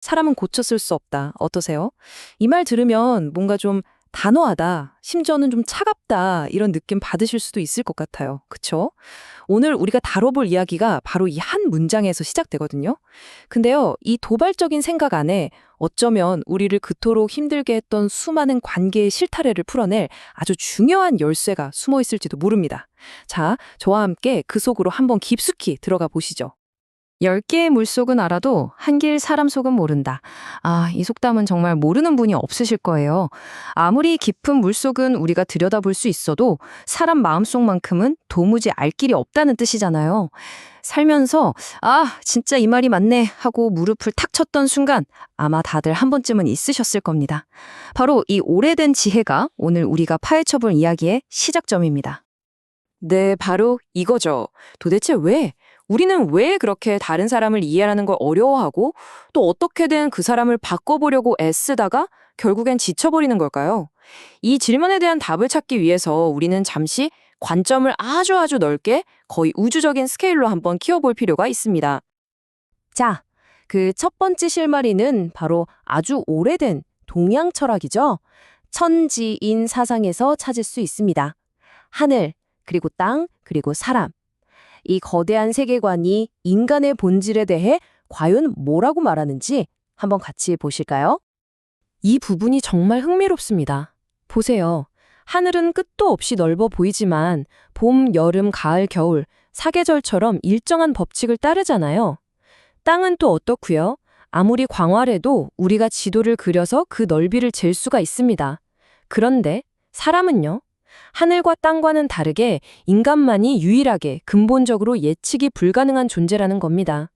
사람은 고쳤을 수 없다. 어떠세요? 이 말 들으면 뭔가 좀 단호하다, 심지어는 좀 차갑다, 이런 느낌 받으실 수도 있을 것 같아요. 그쵸? 오늘 우리가 다뤄볼 이야기가 바로 이 한 문장에서 시작되거든요. 근데요, 이 도발적인 생각 안에 어쩌면 우리를 그토록 힘들게 했던 수많은 관계의 실타래를 풀어낼 아주 중요한 열쇠가 숨어 있을지도 모릅니다. 자, 저와 함께 그 속으로 한번 깊숙이 들어가 보시죠. 열 개의 물속은 알아도 한길 사람 속은 모른다. 아, 이 속담은 정말 모르는 분이 없으실 거예요. 아무리 깊은 물속은 우리가 들여다볼 수 있어도 사람 마음속만큼은 도무지 알 길이 없다는 뜻이잖아요. 살면서 아, 진짜 이 말이 맞네 하고 무릎을 탁 쳤던 순간 아마 다들 한 번쯤은 있으셨을 겁니다. 바로 이 오래된 지혜가 오늘 우리가 파헤쳐볼 이야기의 시작점입니다. 네, 바로 이거죠. 도대체 왜? 우리는 왜 그렇게 다른 사람을 이해하는 걸 어려워하고 또 어떻게든 그 사람을 바꿔보려고 애쓰다가 결국엔 지쳐버리는 걸까요? 이 질문에 대한 답을 찾기 위해서 우리는 잠시 관점을 아주 아주 넓게 거의 우주적인 스케일로 한번 키워볼 필요가 있습니다. 자, 그 첫 번째 실마리는 바로 아주 오래된 동양 철학이죠. 천지인 사상에서 찾을 수 있습니다. 하늘, 그리고 땅, 그리고 사람. 이 거대한 세계관이 인간의 본질에 대해 과연 뭐라고 말하는지 한번 같이 보실까요? 이 부분이 정말 흥미롭습니다. 보세요. 하늘은 끝도 없이 넓어 보이지만 봄, 여름, 가을, 겨울, 사계절처럼 일정한 법칙을 따르잖아요. 땅은 또 어떻고요? 아무리 광활해도 우리가 지도를 그려서 그 넓이를 잴 수가 있습니다. 그런데 사람은요? 하늘과 땅과는 다르게 인간만이 유일하게 근본적으로 예측이 불가능한 존재라는 겁니다.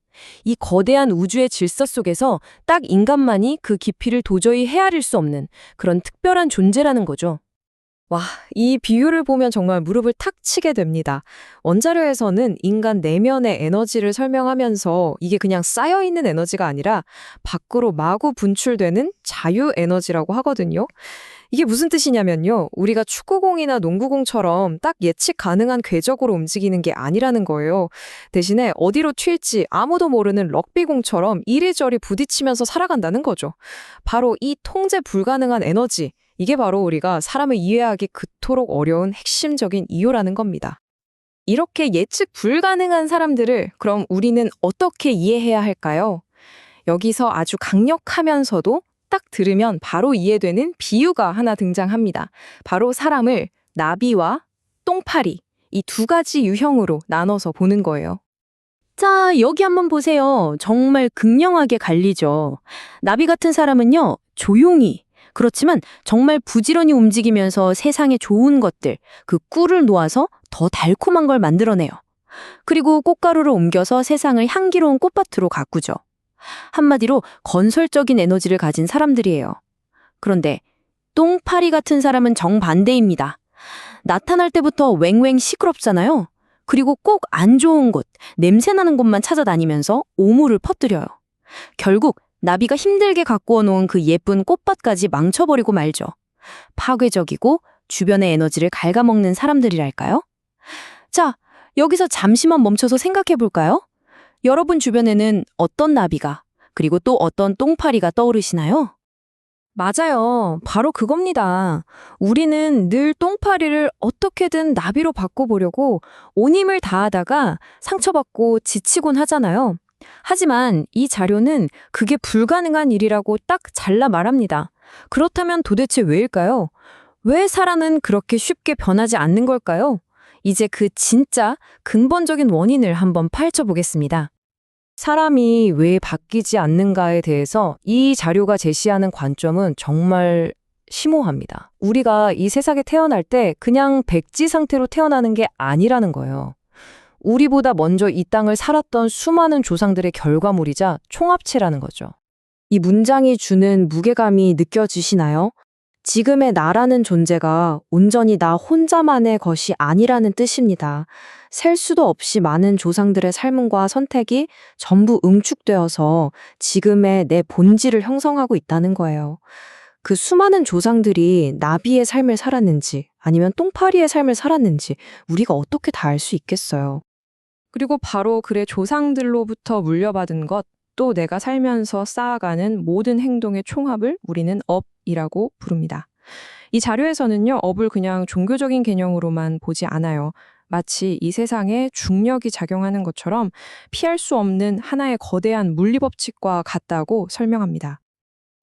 이 거대한 우주의 질서 속에서 딱 인간만이 그 깊이를 도저히 헤아릴 수 없는 그런 특별한 존재라는 거죠. 와, 이 비유를 보면 정말 무릎을 탁 치게 됩니다. 원자료에서는 인간 내면의 에너지를 설명하면서 이게 그냥 쌓여있는 에너지가 아니라 밖으로 마구 분출되는 자유 에너지라고 하거든요. 이게 무슨 뜻이냐면요. 우리가 축구공이나 농구공처럼 딱 예측 가능한 궤적으로 움직이는 게 아니라는 거예요. 대신에 어디로 튈지 아무도 모르는 럭비공처럼 이리저리 부딪히면서 살아간다는 거죠. 바로 이 통제 불가능한 에너지, 이게 바로 우리가 사람을 이해하기 그토록 어려운 핵심적인 이유라는 겁니다. 이렇게 예측 불가능한 사람들을 그럼 우리는 어떻게 이해해야 할까요? 여기서 아주 강력하면서도 딱 들으면 바로 이해되는 비유가 하나 등장합니다. 바로 사람을 나비와 똥파리 이 두 가지 유형으로 나눠서 보는 거예요. 자, 여기 한번 보세요. 정말 극명하게 갈리죠. 나비 같은 사람은요, 조용히 그렇지만 정말 부지런히 움직이면서 세상에 좋은 것들, 그 꿀을 놓아서 더 달콤한 걸 만들어내요. 그리고 꽃가루를 옮겨서 세상을 향기로운 꽃밭으로 가꾸죠. 한마디로 건설적인 에너지를 가진 사람들이에요. 그런데 똥파리 같은 사람은 정반대입니다. 나타날 때부터 웽웽 시끄럽잖아요. 그리고 꼭 안 좋은 곳, 냄새나는 곳만 찾아다니면서 오물을 퍼뜨려요. 결국 나비가 힘들게 가꾸어 놓은 그 예쁜 꽃밭까지 망쳐버리고 말죠. 파괴적이고 주변의 에너지를 갉아먹는 사람들이랄까요? 자, 여기서 잠시만 멈춰서 생각해 볼까요? 여러분 주변에는 어떤 나비가, 그리고 또 어떤 똥파리가 떠오르시나요? 맞아요. 바로 그겁니다. 우리는 늘 똥파리를 어떻게든 나비로 바꿔보려고 온 힘을 다하다가 상처받고 지치곤 하잖아요. 하지만 이 자료는 그게 불가능한 일이라고 딱 잘라 말합니다. 그렇다면 도대체 왜일까요? 왜 사람은 그렇게 쉽게 변하지 않는 걸까요? 이제 그 진짜 근본적인 원인을 한번 파헤쳐 보겠습니다. 사람이 왜 바뀌지 않는가에 대해서 이 자료가 제시하는 관점은 정말 심오합니다. 우리가 이 세상에 태어날 때 그냥 백지 상태로 태어나는 게 아니라는 거예요. 우리보다 먼저 이 땅을 살았던 수많은 조상들의 결과물이자 총합체라는 거죠. 이 문장이 주는 무게감이 느껴지시나요? 지금의 나라는 존재가 온전히 나 혼자만의 것이 아니라는 뜻입니다. 셀 수도 없이 많은 조상들의 삶과 선택이 전부 응축되어서 지금의 내 본질을 형성하고 있다는 거예요. 그 수많은 조상들이 나비의 삶을 살았는지 아니면 똥파리의 삶을 살았는지 우리가 어떻게 다 알 수 있겠어요. 그리고 바로 그의 조상들로부터 물려받은 것, 또 내가 살면서 쌓아가는 모든 행동의 총합을 우리는 업 이라고 부릅니다. 이 자료에서는요, 업을 그냥 종교적인 개념으로만 보지 않아요. 마치 이 세상에 중력이 작용하는 것처럼 피할 수 없는 하나의 거대한 물리법칙과 같다고 설명합니다.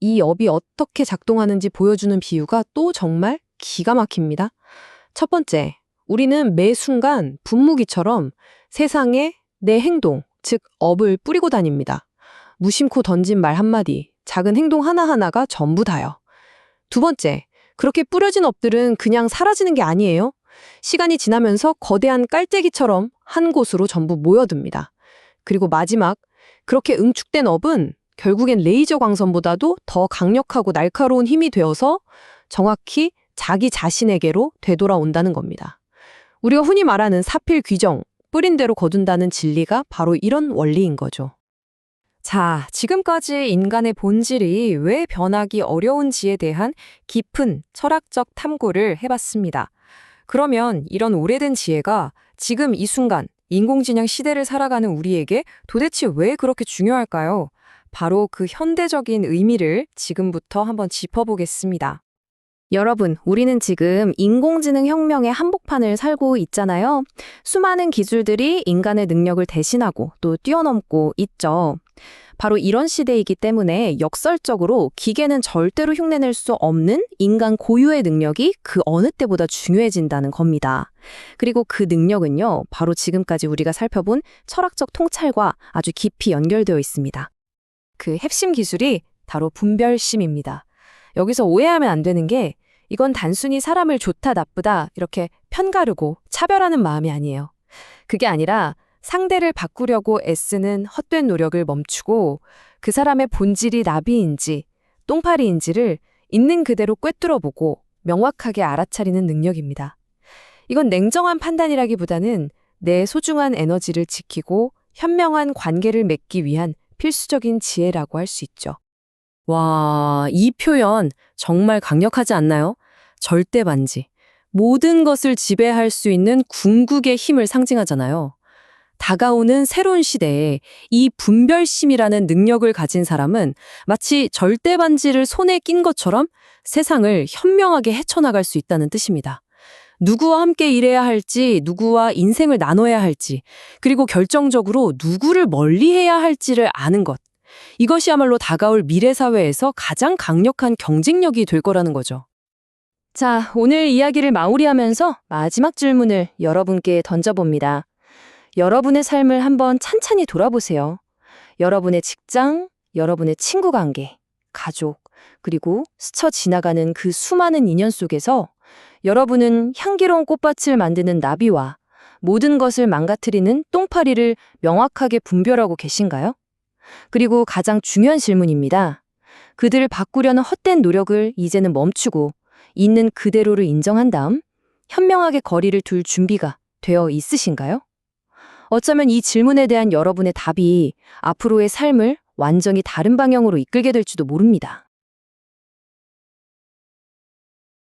이 업이 어떻게 작동하는지 보여주는 비유가 또 정말 기가 막힙니다. 첫 번째, 우리는 매 순간 분무기처럼 세상에 내 행동, 즉 업을 뿌리고 다닙니다. 무심코 던진 말 한마디, 작은 행동 하나하나가 전부 다요. 두 번째, 그렇게 뿌려진 업들은 그냥 사라지는 게 아니에요. 시간이 지나면서 거대한 깔때기처럼 한 곳으로 전부 모여듭니다. 그리고 마지막, 그렇게 응축된 업은 결국엔 레이저 광선보다도 더 강력하고 날카로운 힘이 되어서 정확히 자기 자신에게로 되돌아온다는 겁니다. 우리가 흔히 말하는 사필 귀정, 뿌린 대로 거둔다는 진리가 바로 이런 원리인 거죠. 자, 지금까지 인간의 본질이 왜 변하기 어려운지에 대한 깊은 철학적 탐구를 해봤습니다. 그러면 이런 오래된 지혜가 지금 이 순간 인공지능 시대를 살아가는 우리에게 도대체 왜 그렇게 중요할까요? 바로 그 현대적인 의미를 지금부터 한번 짚어보겠습니다. 여러분, 우리는 지금 인공지능 혁명의 한복판을 살고 있잖아요. 수많은 기술들이 인간의 능력을 대신하고 또 뛰어넘고 있죠. 바로 이런 시대이기 때문에 역설적으로 기계는 절대로 흉내낼 수 없는 인간 고유의 능력이 그 어느 때보다 중요해진다는 겁니다. 그리고 그 능력은요, 바로 지금까지 우리가 살펴본 철학적 통찰과 아주 깊이 연결되어 있습니다. 그 핵심 기술이 바로 분별심입니다. 여기서 오해하면 안 되는 게 이건 단순히 사람을 좋다 나쁘다 이렇게 편가르고 차별하는 마음이 아니에요. 그게 아니라 상대를 바꾸려고 애쓰는 헛된 노력을 멈추고 그 사람의 본질이 나비인지 똥파리인지를 있는 그대로 꿰뚫어 보고 명확하게 알아차리는 능력입니다. 이건 냉정한 판단이라기보다는 내 소중한 에너지를 지키고 현명한 관계를 맺기 위한 필수적인 지혜라고 할 수 있죠. 와, 이 표현 정말 강력하지 않나요? 절대 반지. 모든 것을 지배할 수 있는 궁극의 힘을 상징하잖아요. 다가오는 새로운 시대에 이 분별심이라는 능력을 가진 사람은 마치 절대 반지를 손에 낀 것처럼 세상을 현명하게 헤쳐나갈 수 있다는 뜻입니다. 누구와 함께 일해야 할지, 누구와 인생을 나눠야 할지, 그리고 결정적으로 누구를 멀리 해야 할지를 아는 것. 이것이야말로 다가올 미래 사회에서 가장 강력한 경쟁력이 될 거라는 거죠. 자, 오늘 이야기를 마무리하면서 마지막 질문을 여러분께 던져봅니다. 여러분의 삶을 한번 찬찬히 돌아보세요. 여러분의 직장, 여러분의 친구 관계, 가족, 그리고 스쳐 지나가는 그 수많은 인연 속에서 여러분은 향기로운 꽃밭을 만드는 나비와 모든 것을 망가뜨리는 똥파리를 명확하게 분별하고 계신가요? 그리고 가장 중요한 질문입니다. 그들을 바꾸려는 헛된 노력을 이제는 멈추고 있는 그대로를 인정한 다음 현명하게 거리를 둘 준비가 되어 있으신가요? 어쩌면 이 질문에 대한 여러분의 답이 앞으로의 삶을 완전히 다른 방향으로 이끌게 될지도 모릅니다.